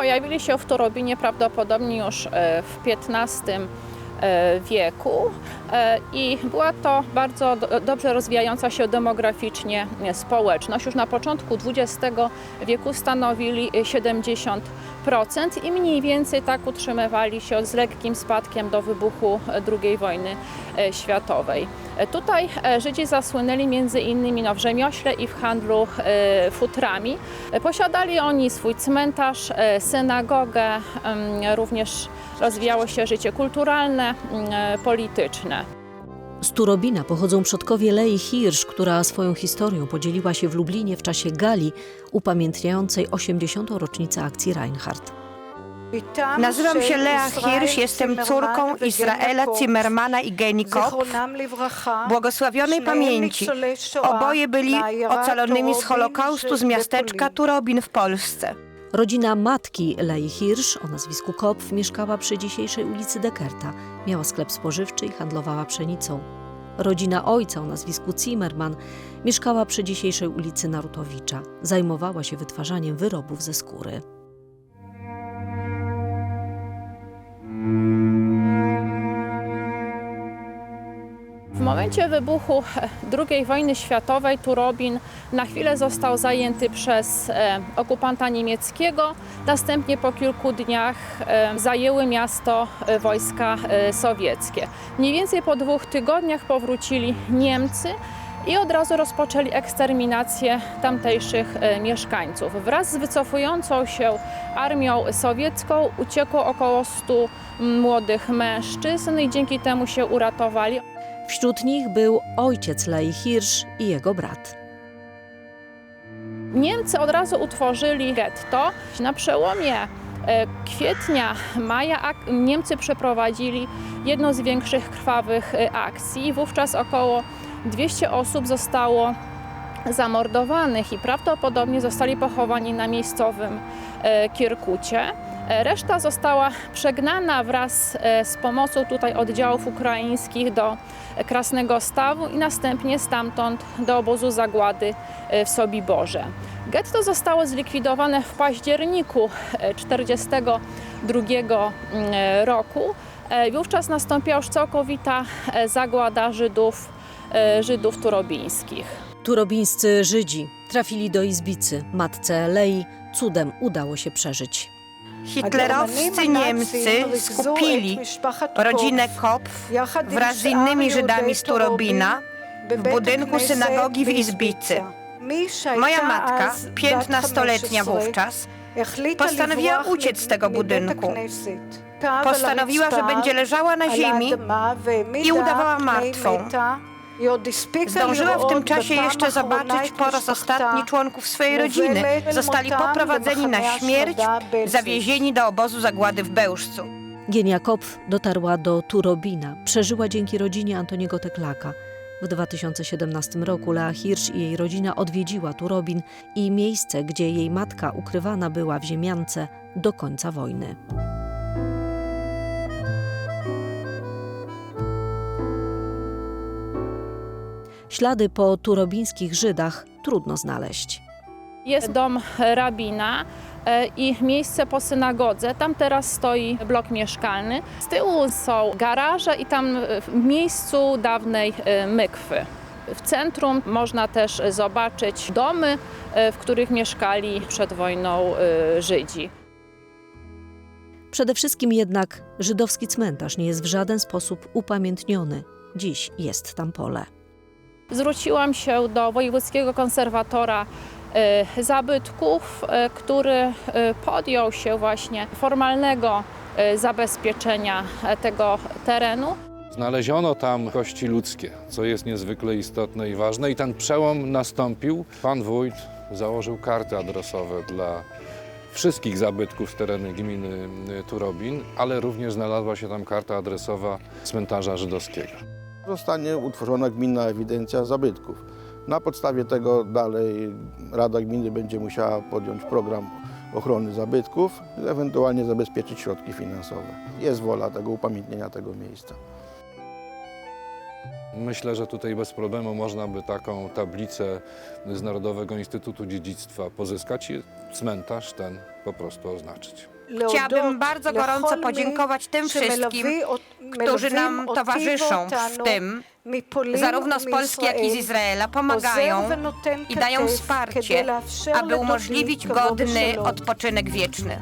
Pojawili się w Turobinie prawdopodobnie już e, w XV e, wieku e, i była to bardzo do, dobrze rozwijająca się demograficznie społeczność. Już na początku XX wieku stanowili e, 70% i mniej więcej tak utrzymywali się z lekkim spadkiem do wybuchu e, II wojny e, światowej. E, Tutaj Żydzi zasłynęli między innymi no, w rzemiośle i w handlu futrami. Posiadali oni swój cmentarz, synagogę, również rozwijało się życie kulturalne, polityczne. Z Turobina pochodzą przodkowie Lei Hirsch, która swoją historią podzieliła się w Lublinie w czasie gali upamiętniającej 80. rocznicę akcji Reinhardt. Nazywam się Lea Hirsch, jestem córką Izraela Zimmermana i Geni Kopf, błogosławionej pamięci. Oboje byli ocalonymi z Holokaustu z miasteczka Turobin w Polsce. Rodzina matki Lei Hirsch o nazwisku Kopf mieszkała przy dzisiejszej ulicy Dekerta. Miała sklep spożywczy i handlowała pszenicą. Rodzina ojca o nazwisku Zimmerman mieszkała przy dzisiejszej ulicy Narutowicza. Zajmowała się wytwarzaniem wyrobów ze skóry. Momencie wybuchu II wojny światowej Turobin na chwilę został zajęty przez e, okupanta niemieckiego. Następnie po kilku dniach e, zajęły miasto e, wojska e, sowieckie. Mniej więcej po dwóch tygodniach powrócili Niemcy i od razu rozpoczęli eksterminację tamtejszych e, mieszkańców. Wraz z wycofującą się armią sowiecką uciekło około 100 młodych mężczyzn i dzięki temu się uratowali. Wśród nich był ojciec Lei Hirsch i jego brat. Niemcy od razu utworzyli getto. Na przełomie e, kwietnia, maja Niemcy przeprowadzili jedną z większych krwawych e, akcji. Wówczas około 200 osób zostało zamordowanych i prawdopodobnie zostali pochowani na miejscowym e, Kirkucie. E, Reszta została przegnana wraz e, z pomocą tutaj oddziałów ukraińskich do Krasnego Stawu i następnie stamtąd do obozu zagłady e, w Sobiborze. Getto zostało zlikwidowane w październiku 1942 roku. E, Wówczas nastąpiła już całkowita e, zagłada Żydów, e, Żydów turobińskich. Turobińscy Żydzi trafili do Izbicy. Matce Lei cudem udało się przeżyć. Hitlerowscy Niemcy skupili rodzinę Kopf wraz z innymi Żydami z Turobina w budynku synagogi w Izbicy. Moja matka, piętnastoletnia wówczas, postanowiła uciec z tego budynku. Postanowiła, że będzie leżała na ziemi i udawała martwą. Zdążyła w tym czasie jeszcze zobaczyć po raz ostatni członków swojej rodziny. Zostali poprowadzeni na śmierć, zawiezieni do obozu zagłady w Bełżcu. Gienia Kopf dotarła do Turobina. Przeżyła dzięki rodzinie Antoniego Teklaka. W 2017 roku Lea Hirsch i jej rodzina odwiedziła Turobin i miejsce, gdzie jej matka ukrywana była w ziemiance do końca wojny. Ślady po turobińskich Żydach trudno znaleźć. Jest dom rabina e, i miejsce po synagodze. Tam teraz stoi blok mieszkalny. Z tyłu są garaże i tam w miejscu dawnej e, mykwy. W centrum można też zobaczyć domy, e, w których mieszkali przed wojną Żydzi. Przede wszystkim jednak żydowski cmentarz nie jest w żaden sposób upamiętniony. Dziś jest tam pole. Zwróciłam się do wojewódzkiego konserwatora e, zabytków, e, który e, podjął się właśnie formalnego zabezpieczenia e, tego terenu. Znaleziono tam kości ludzkie, co jest niezwykle istotne i ważne. I ten przełom nastąpił. Pan wójt założył karty adresowe dla wszystkich zabytków z terenu gminy y, Turobin, ale również znalazła się tam karta adresowa cmentarza żydowskiego. Zostanie utworzona gminna ewidencja zabytków. Na podstawie tego dalej Rada Gminy będzie musiała podjąć program ochrony zabytków, ewentualnie zabezpieczyć środki finansowe. Jest wola tego upamiętnienia tego miejsca. Myślę, że tutaj bez problemu można by taką tablicę z Narodowego Instytutu Dziedzictwa pozyskać i cmentarz ten po prostu oznaczyć. Chciałabym bardzo gorąco podziękować tym wszystkim, którzy nam towarzyszą w tym, zarówno z Polski, jak i z Izraela, pomagają i dają wsparcie, aby umożliwić godny odpoczynek wieczny.